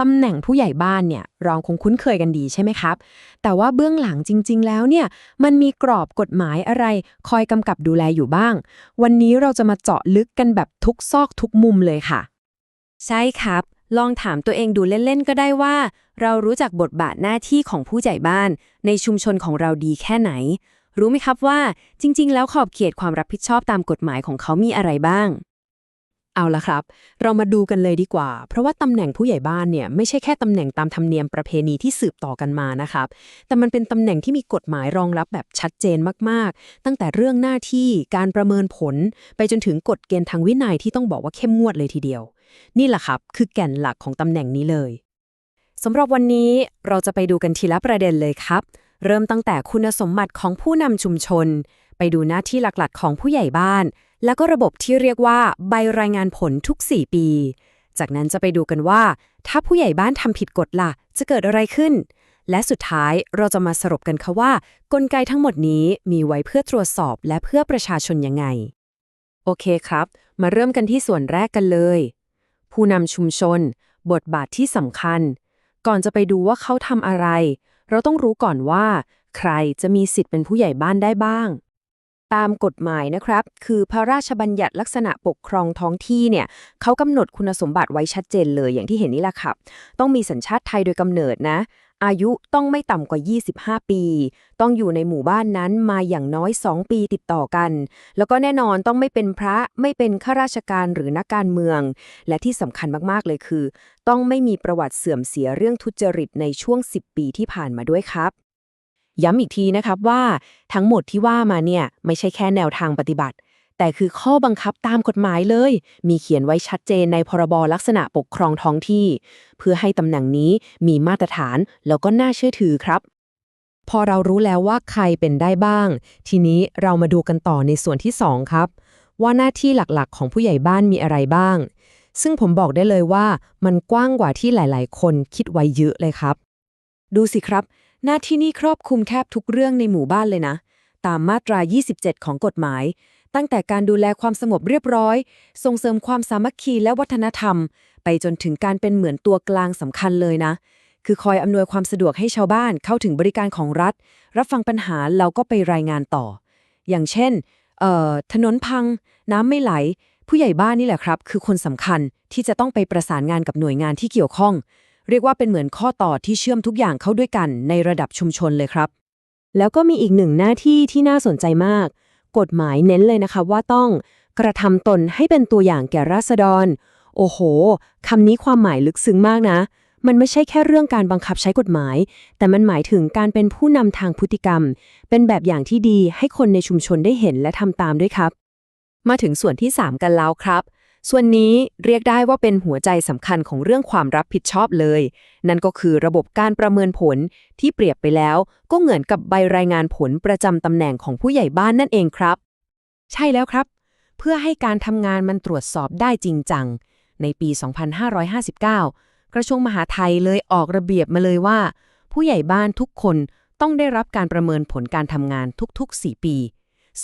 ตำแหน่งผู้ใหญ่บ้านเนี่ยเราคงคุ้นเคยกันดีใช่ไหมครับ แต่ว่าเบื้องหลังจริง ๆ แล้วเนี่ยมันมีกรอบกฎหมายอะไร คอยกำกับดูแลอยู่บ้าง วันนี้เราจะมาเจาะลึกกันแบบทุกซอกทุกมุมเลยค่ะ ใช่ครับ ลองถามตัวเองดูเล่น ๆ ก็ได้ว่า เรารู้จักบทบาทหน้าที่ของผู้ใหญ่บ้าน ในชุมชนของเราดีแค่ไหน รู้ไหมครับว่าจริง ๆ แล้วขอบเขตความรับผิดชอบตามกฎหมายของเขามีอะไรบ้าง เอาละครับ เรามาดูกันเลยดีกว่า เพราะว่าตำแหน่งผู้ใหญ่บ้านเนี่ยไม่ใช่แค่ตำแหน่งตามธรรมเนียมประเพณีที่สืบต่อกันมานะครับ แต่มันเป็นตำแหน่งที่มีกฎหมายรองรับแบบชัดเจนมากๆ ตั้งแต่เรื่องหน้าที่การประเมินผล ไปจนถึงกฎเกณฑ์ทางวินัยที่ต้องบอกว่าเข้มงวดเลยทีเดียว นี่แหละครับ คือแก่นหลักของตำแหน่งนี้เลยสำหรับวันนี้เราจะไปดูกันทีละประเด็นเลยครับ เริ่มตั้งแต่คุณสมบัติของผู้นำชุมชน ไปดูหน้าที่หลักๆ ของผู้ใหญ่บ้าน แล้วก็ระบบที่เรียกว่าใบรายงานผลทุก 4 ปี จากนั้นจะไปดูกันว่า ถ้าผู้ใหญ่บ้านทำผิดกฎล่ะ จะเกิดอะไรขึ้น และสุดท้ายเราจะมาสรุปกันค่ะว่า กลไกทั้งหมดนี้มีไว้เพื่อตรวจสอบและเพื่อประชาชนยังไง โอเคครับ มาเริ่มกันที่ส่วนแรกกันเลย ผู้นำชุมชน บทบาทที่สำคัญ ก่อนจะไปดูว่าเขาทำอะไร เราต้องรู้ก่อนว่า ใครจะมีสิทธิ์เป็นผู้ใหญ่บ้านได้บ้าง ตามกฎหมายนะครับ คือพระราชบัญญัติลักษณะปกครองท้องที่เนี่ยเขากำหนดคุณสมบัติไว้ชัดเจนเลยอย่างที่เห็นนี่แหละครับ ต้องมีสัญชาติไทยโดยกำเนิดนะ อายุต้องไม่ต่ำกว่า 25 ปี ต้องอยู่ในหมู่บ้านนั้นมาอย่างน้อย 2 ปีติดต่อกัน แล้วก็แน่นอนต้องไม่เป็นพระไม่เป็นข้าราชการหรือนักการเมือง และที่สำคัญมากๆเลยคือ ต้องไม่มีประวัติเสื่อมเสียเรื่องทุจริตในช่วง 10 ปีที่ผ่านมาด้วยครับ ย้ำอีกทีนะครับว่าทั้งหมดที่ว่ามาเนี่ยไม่ใช่แค่แนวทางปฏิบัติ แต่คือข้อบังคับตามกฎหมายเลย มีเขียนไว้ชัดเจนในพรบลักษณะปกครองท้องที่ เพื่อให้ตำแหน่งนี้มีมาตรฐานแล้วก็น่าเชื่อถือครับ พอเรารู้แล้วว่าใครเป็นได้บ้าง ทีนี้เรามาดูกันต่อในส่วนที่ 2 ครับ ว่าหน้าที่หลักๆ ของผู้ใหญ่บ้านมีอะไรบ้าง ซึ่งผมบอกได้เลยว่ามันกว้างกว่าที่หลาย ๆ คนคิดไว้เยอะเลยครับดูสิครับ หน้าที่นี้ครอบคลุมแคบทุกเรื่องในหมู่บ้านเลยนะ ตามมาตรา 27 ของกฎหมาย ตั้งแต่การดูแลความสงบเรียบร้อย ส่งเสริมความสามัคคีและวัฒนธรรม ไปจนถึงการเป็นเหมือนตัวกลางสำคัญเลยนะ คือคอยอำนวยความสะดวกให้ชาวบ้านเข้าถึงบริการของรัฐ รับฟังปัญหาแล้วก็ไปรายงานต่อ อย่างเช่นเอ่อถนนพัง น้ำไม่ไหล ผู้ใหญ่บ้านนี่แหละครับ คือคนสำคัญที่จะต้องไปประสานงานกับหน่วยงานที่เกี่ยวข้อง เรียกว่าเป็นเหมือนข้อต่อที่เชื่อมทุกอย่างเข้าด้วยกันในระดับชุมชนเลยครับ แล้วก็มีอีกหนึ่งหน้าที่ที่น่าสนใจมาก กฎหมายเน้นเลยนะคะว่าต้องกระทำตนให้เป็นตัวอย่างแก่ราษฎร โอ้โหคำนี้ความหมายลึกซึ้งมากนะ มันไม่ใช่แค่เรื่องการบังคับใช้กฎหมาย แต่มันหมายถึงการเป็นผู้นำทางพฤติกรรม เป็นแบบอย่างที่ดีให้คนในชุมชนได้เห็นและทำตามด้วยครับ มาถึงส่วนที่ 3 กันแล้วครับ ส่วนนี้เรียกได้ว่าเป็นหัวใจสำคัญของเรื่องความรับผิดชอบเลย นั่นก็คือระบบการประเมินผลที่เปรียบไปแล้วก็เหมือนกับใบรายงานผลประจำตำแหน่งของผู้ใหญ่บ้านนั่นเองครับ ใช่แล้วครับ เพื่อให้การทำงานมันตรวจสอบได้จริงจัง ในปี 2559 กระทรวงมหาไทยเลยออกระเบียบมาเลยว่า ผู้ใหญ่บ้านทุกคนต้องได้รับการประเมินผลการทำงานทุกๆ 4 ปี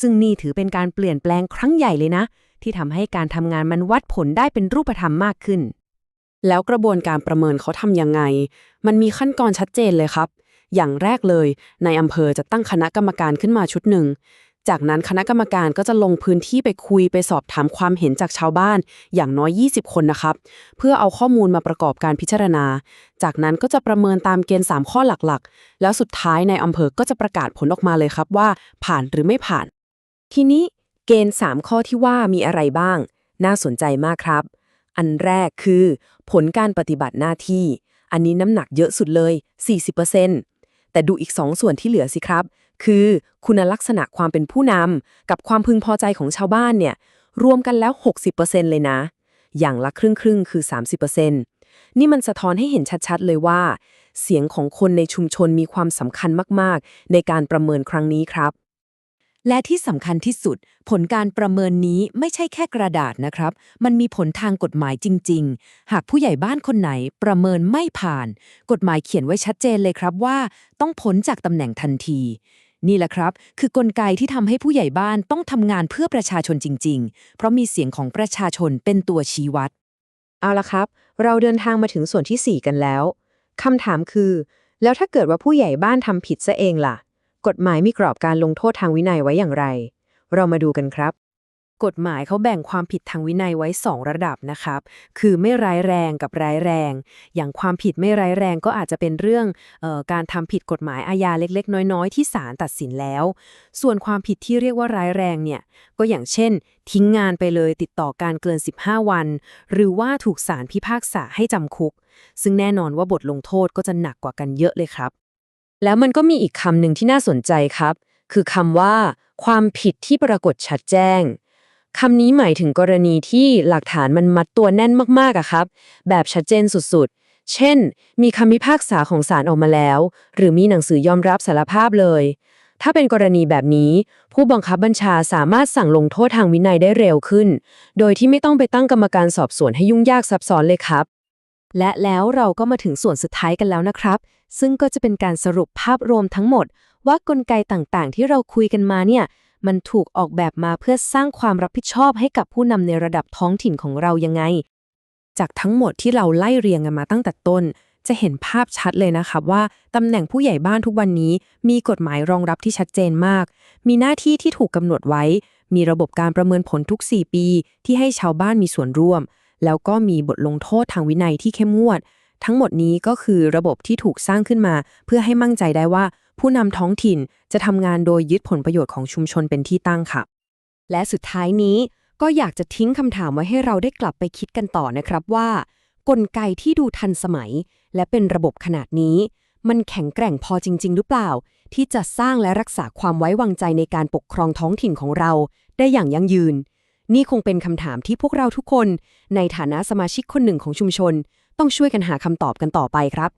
ซึ่งนี่ถือเป็นการเปลี่ยนแปลงครั้งใหญ่เลยนะ ที่ทำให้การทำงานมันวัดผลได้เป็นรูปธรรมมากขึ้น แล้วกระบวนการประเมินเขาทำยังไง มันมีขั้นตอนชัดเจนเลยครับ อย่างแรกเลยในอำเภอจะตั้งคณะกรรมการขึ้นมาชุดหนึ่ง จากนั้นคณะกรรมการก็จะลงพื้นที่ไปคุยไปสอบถามความเห็นจากชาวบ้านอย่างน้อย 20 คนนะครับ เพื่อเอาข้อมูลมาประกอบการพิจารณา จากนั้นก็จะประเมินตามเกณฑ์ 3 ข้อหลักๆ แล้วสุดท้ายในอำเภอก็จะประกาศผลออกมาเลยครับว่า ผ่านหรือไม่ผ่าน ทีนี้ เกณฑ์ 3 ข้อที่ว่ามีอะไรบ้าง น่าสนใจมากครับ อันแรกคือ ผลการปฏิบัติหน้าที่ อันนี้น้ำหนักเยอะสุดเลย 40%แต่ดูอีก 2 ส่วนที่เหลือสิครับ คือ คุณลักษณะความเป็นผู้นำกับความพึงพอใจของชาวบ้านเนี่ย รวมกันแล้ว 60%เลยนะ อย่างละครึ่งครึ่งคือ 30%นี่มันสะท้อนให้เห็นชัดๆ เลยว่า เสียงของคนในชุมชนมีความสำคัญมากๆ ในการประเมินครั้งนี้ครับ และที่สำคัญที่สุด ผลการประเมินนี้ไม่ใช่แค่กระดาษนะครับ มันมีผลทางกฎหมายจริง ๆ หากผู้ใหญ่บ้านคนไหนประเมินไม่ผ่าน กฎหมายเขียนไว้ชัดเจนเลยครับว่า ต้องพ้นจากตำแหน่งทันที นี่แหละครับ คือกลไกที่ทำให้ผู้ใหญ่บ้านต้องทำงานเพื่อประชาชนจริง ๆ เพราะมีเสียงของประชาชนเป็นตัวชี้วัด เอาละครับ เราเดินทางมาถึงส่วนทีสี่4 กันแล้วคำถามคือ แล้วถ้าเกิดว่าผู้ใหญ่บ้านทำผิดซะเองล่ะ กฎหมายมีกรอบการลงโทษทางวินัยไว้อย่างไร เรามาดูกันครับ กฎหมายเขาแบ่งความผิดทางวินัยไว้ 2 ระดับนะครับ คือไม่ร้ายแรงกับร้ายแรง อย่างความผิดไม่ร้ายแรงก็อาจจะเป็นเรื่องออการทำผิดกฎหมายอาญาเล็ก ๆ น้อย ๆ ที่ศาลตัดสินแล้ว ส่วนความผิดที่เรียกว่าร้ายแรงเนี่ย ก็อย่างเช่น ทิ้งงานไปเลยติดต่อการเกิน 15 วัน หรือว่าถูกศาลพิพากษาให้จำคุก ซึ่งแน่นอนว่าบทลงโทษก็จะหนักกว่ากันเยอะเลยครับ แล้วมันก็มีอีกคำหนึ่งที่น่าสนใจครับ คือคำว่า ความผิดที่ปรากฏชัดแจ้งคำนี้หมายถึงกรณีที่หลักฐานมันมัดตัวแน่นมากๆอะครับ แบบชัดเจนสุดๆ เช่น มีคำพิพากษาของศาลออกมาแล้ว หรือมีหนังสือยอมรับสารภาพเลย ถ้าเป็นกรณีแบบนี้ ผู้บังคับบัญชาสามารถสั่งลงโทษทางวินัยได้เร็วขึ้น โดยที่ไม่ต้องไปตั้งกรรมการสอบสวนให้ยุ่งยากซับซ้อนเลยครับ และแล้วเราก็มาถึงส่วนสุดท้ายกันแล้วนะครับ ซึ่งก็จะเป็นการสรุปภาพรวมทั้งหมด ว่ากลไกต่างๆ ที่เราคุยกันมาเนี่ย มันถูกออกแบบมาเพื่อสร้างความรับผิดชอบให้กับผู้นำในระดับท้องถิ่นของเรายังไง จากทั้งหมดที่เราไล่เรียงกันมาตั้งแต่ต้น จะเห็นภาพชัดเลยนะครับว่าตำแหน่งผู้ใหญ่บ้านทุกวันนี้ มีกฎหมายรองรับที่ชัดเจนมาก มีหน้าที่ที่ถูกกำหนดไว้ มีระบบการประเมินผลทุก 4 ปี ที่ให้ชาวบ้านมีส่วนร่วม แล้วก็มีบทลงโทษทางวินัยที่เข้มงวด ทั้งหมดนี้ก็คือระบบที่ถูกสร้างขึ้นมา เพื่อให้มั่นใจได้ว่า ผู้นำท้องถิ่นจะทำงานโดยยึดผลประโยชน์ของชุมชนเป็นที่ตั้งค่ะ และสุดท้ายนี้ก็อยากจะทิ้งคำถามไว้ให้เราได้กลับไปคิดกันต่อนะครับว่า กลไกที่ดูทันสมัย และเป็นระบบขนาดนี้ มันแข็งแกร่งพอจริง ๆ หรือเปล่า ที่จะสร้างและรักษาความไว้วางใจในการปกครองท้องถิ่นของเรา ได้อย่างยั่งยืน นี่คงเป็นคำถามที่พวกเราทุกคน ในฐานะสมาชิกคนหนึ่งของชุมชน ต้องช่วยกันหาคำตอบกันต่อไปครับ